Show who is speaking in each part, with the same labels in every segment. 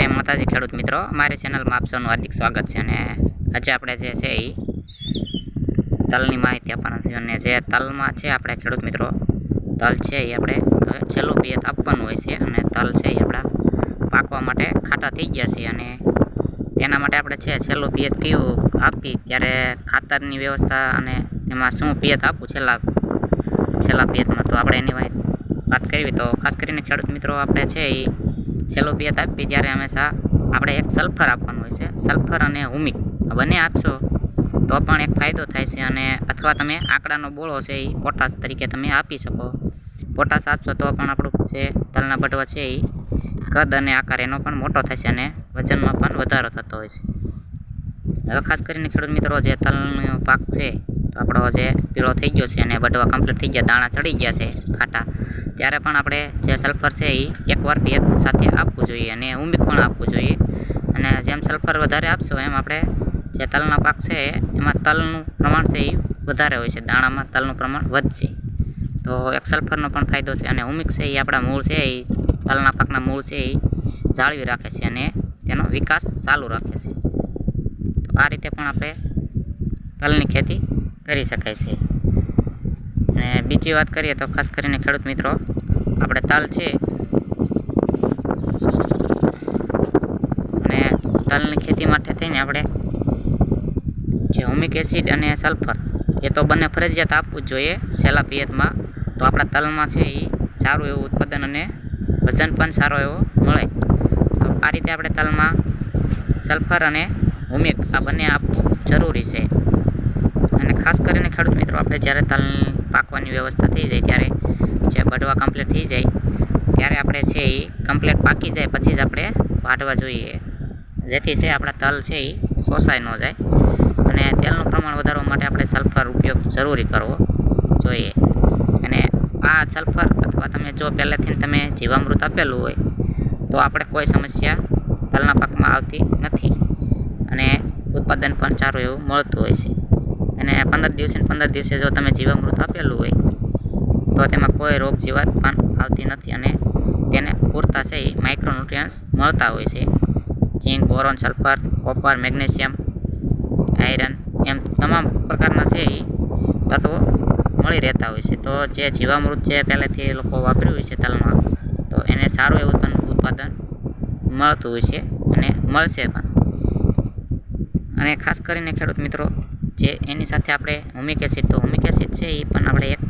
Speaker 1: જય માતાજી, ખેડૂત મિત્રો. મારી ચેનલમાં આપ સૌનું હાર્દિક સ્વાગત છે અને આજે આપણે જે છે એ તલની માહિતી આપવાના છે અને જે તલમાં છે આપણે ખેડૂત મિત્રો, તલ છે એ આપણે છેલ્લું પિયત આપવાનું હોય છે અને તલ છે એ આપણા પાકવા માટે ખાટા થઈ ગયા છે અને તેના માટે આપણે છે છેલ્લું પિયત કયું આપી, ત્યારે ખાતરની વ્યવસ્થા અને એમાં શું પિયત આપવું છેલ્લા છેલ્લા પિયતમાં તો આપણે એની વાત કરવી તો ખાસ કરીને ખેડૂત મિત્રો, આપણે છે એ છેલ્લું પિયત આપી ત્યારે હંમેશા આપણે એક સલ્ફર આપવાનું હોય છે. સલ્ફર અને હુમિક બંને આપશો તો પણ એક ફાયદો થાય છે અને અથવા તમે આંકડાનો બોળો છે એ પોટાશ તરીકે તમે આપી શકો. પોટાશ આપશો તો પણ આપણું જે તલના બટવા છે એ કદ અને આકાર એનો પણ મોટો થશે અને વજનમાં પણ વધારો થતો હોય છે. હવે ખાસ કરીને ખેડૂત મિત્રો, જે તલનો પાક છે તો આપણો જે પીળો થઈ ગયો છે અને બટવા કમ્પ્લીટ થઈ ગયા, દાણા ચડી ગયા છે ખાટા. ત્યારે પણ આપણે જે સલ્ફર છે એ એકવાર પિયત સાથે આપવું જોઈએ અને ઉમિક પણ આપવું જોઈએ. અને જેમ સલ્ફર વધારે આપશો એમ આપણે જે તલના પાક છે એમાં તલનું પ્રમાણ છે એ વધારે હોય છે, દાણામાં તલનું પ્રમાણ વધશે. તો એક સલ્ફરનો પણ ફાયદો છે અને ઉમિક છે એ આપણા મૂળ છે એ તલના પાકના મૂળ છે એ જાળવી રાખે છે અને તેનો વિકાસ ચાલુ રાખે છે. તો આ રીતે પણ આપણે તલની ખેતી કરી શકાય છે. અને બીજી વાત કરીએ તો ખાસ કરીને ખેડૂત મિત્રો, આપણે તલ છે. અને તલની ખેતી માટે થઈને આપણે જે હોમિક એસિડ અને સલ્ફર, એ તો બંને ફરજિયાત આપવું જ જોઈએ છેલ્લા પિયતમાં. તો આપણા તલમાં છે એ સારું એવું ઉત્પાદન અને વજન પણ સારો એવો મળે. તો આ રીતે આપણે તલમાં સલ્ફર અને હુમિક આ બંને આપવું જરૂરી છે. અને ખાસ કરીને ખેડૂત મિત્રો, આપણે જ્યારે તલ પાકવાની વ્યવસ્થા થઈ જાય ત્યારે જે બડવા કમ્પ્લીટ થઈ જાય, ત્યારે આપણે છે એ કમ્પ્લીટ પાકી જાય, પછી જ આપણે વાટવા જોઈએ. જેથી છે આપણા તલ છે એ શોષાઈ ન જાય. અને તેલનું પ્રમાણ વધારવા માટે આપણે સલ્ફર ઉપયોગ જરૂરી કરવો જોઈએ. અને આ સલ્ફર અથવા તમે જો પહેલેથી તમે જીવામૃત આપેલું હોય, તો આપણે કોઈ સમસ્યા તલના પાકમાં આવતી નથી. અને ઉત્પાદન પણ સારું એવું મળતું હોય છે. અને પંદર દિવસે પંદર દિવસે જો તમે જીવામૃત આપેલું હોય, તો તેમાં કોઈ રોગ જીવાત પણ આવતી નથી અને તેને પૂરતા છે એ માઇક્રોન્યુટ્રિયન્સ મળતા હોય છે. Zinc boron sulphur copper magnesium iron એમ તમામ પ્રકારના છે એ તત્વો મળી રહેતા હોય છે. તો જે જીવામૃત જે પહેલેથી લોકો વાપર્યું હોય છે તલમાં, તો એને સારું એવું પણ ઉત્પાદન મળતું હોય છે અને મળશે પણ. અને ખાસ કરીને ખેડૂત મિત્રો જે એની સાથે આપણે હુમિક એસિડ, તો હુમિક એસિડ છે એ પણ આપણે એક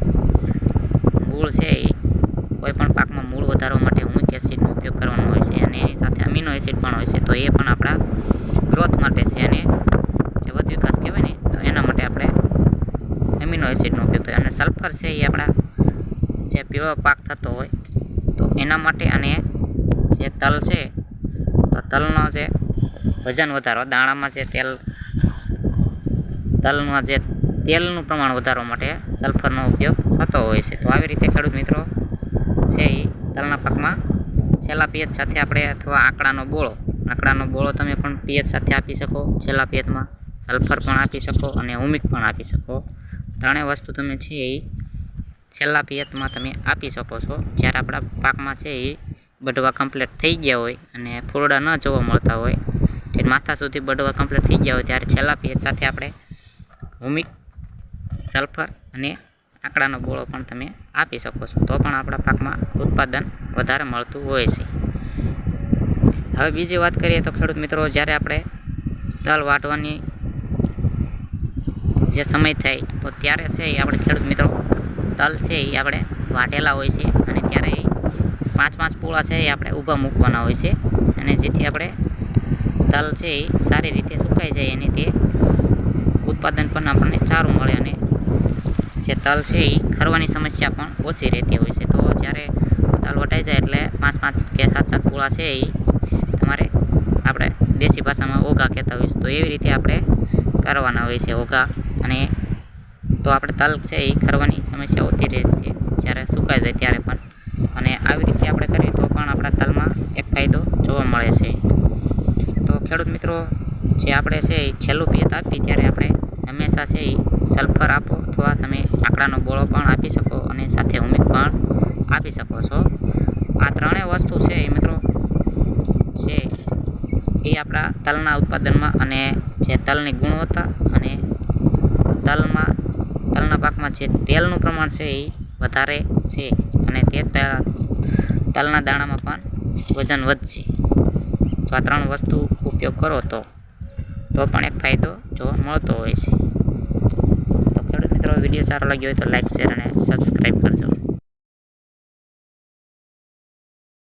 Speaker 1: મૂળ છે એ કોઈપણ પાકમાં મૂળ વધારવા માટે હુમિક એસિડનો ઉપયોગ કરવાનો હોય છે અને એની સાથે અમીનો એસિડ પણ હોય છે. તો એ પણ આપણા ગ્રોથ માટે છે અને જે વધ વિકાસ કહેવાય ને, તો એના માટે આપણે એમિનો એસિડનો ઉપયોગ થાય અને સલ્ફર છે એ આપણા જે પીળો પાક થતો હોય, તો એના માટે અને જે તલ છે, તો તલનો જે વજન વધારો દાણામાં જે તેલ તલમાં જે તેલનું પ્રમાણ વધારવા માટે સલ્ફરનો ઉપયોગ થતો હોય છે. તો આવી રીતે ખેડૂત મિત્રો છે એ તલના પાકમાં. છેલ્લા પિયત સાથે આપણે અથવા આંકડાનો બોળો આંકડાનો બોળો તમે પણ પિયત સાથે આપી શકો. છેલ્લા પિયતમાં સલ્ફર પણ આપી શકો અને ઉમિક પણ આપી શકો. ત્રણેય વસ્તુ તમે છે એ છેલ્લા પિયતમાં તમે આપી શકો છો. જ્યારે આપણા પાકમાં છે એ બઢવા કમ્પ્લીટ થઈ ગયા હોય અને ફૂલડા ન જોવા મળતા હોય માથા સુધી બઢવા કમ્પ્લીટ થઈ ગયા હોય, ત્યારે છેલ્લા પિયત સાથે આપણે હુમિક સલ્ફર અને આંકડાનો બોળો પણ તમે આપી શકો છો. તો પણ આપણા પાકમાં ઉત્પાદન વધારે મળતું હોય છે. હવે બીજી વાત કરીએ તો ખેડૂત મિત્રો, જ્યારે આપણે તલ વાટવાની જે સમય થાય, તો ત્યારે છે એ આપણે ખેડૂત મિત્રો તલ છે એ આપણે વાટેલા હોય છે અને ત્યારે પાંચ પાંચ પૂળા છે એ આપણે ઊભા મૂકવાના હોય છે. અને જેથી આપણે તલ છે એ સારી રીતે સુકાઈ જાય અને તે ઉત્પાદન પણ આપણને સારું મળે અને જે તલ છે એ ખરવાની સમસ્યા પણ ઓછી રહેતી હોય છે. તો જ્યારે તલ વટાઈ જાય એટલે પાંચ પાંચ કે સાત સાત પૂળા છે એ તમારે આપણે દેશી ભાષામાં ઓઘા કહેતા છે તો એવી રીતે આપણે કરવાના હોય છે ઓઘા. અને તો આપણે તલ છે એ ખરવાની સમસ્યા ઓછી રહે છે. જ્યારે સુકાઈ જાય ત્યારે પણ. અને આવી રીતે આપણે કરીએ તો પણ આપણા તલમાં એક ફાયદો જોવા મળે છે. તો ખેડૂત મિત્રો, જે આપણે છે એ છેલ્લું પિયત આપી, ત્યારે આપણે હંમેશા છે સલ્ફર આપો અથવા તમે આંકડાનો બોળો પણ આપી શકો અને સાથે હુમિક પણ આપી શકો છો. આ ત્રણેય વસ્તુ છે એ મિત્રો છે એ આપણા તલના ઉત્પાદનમાં અને જે તલની ગુણવત્તા અને તલમાં, તલના પાકમાં જે તેલનું પ્રમાણ છે એ વધારે છે અને તે, તલના દાણામાં પણ વજન વધશે. જો આ ત્રણ વસ્તુ ઉપયોગ કરો તો તો પણ એક ફાયદો જોવા મળતો હોય છે. વીડિયો સારો લાગ્યો હોય તો લાઈક શેર અને સબસ્ક્રાઈબ કરજો.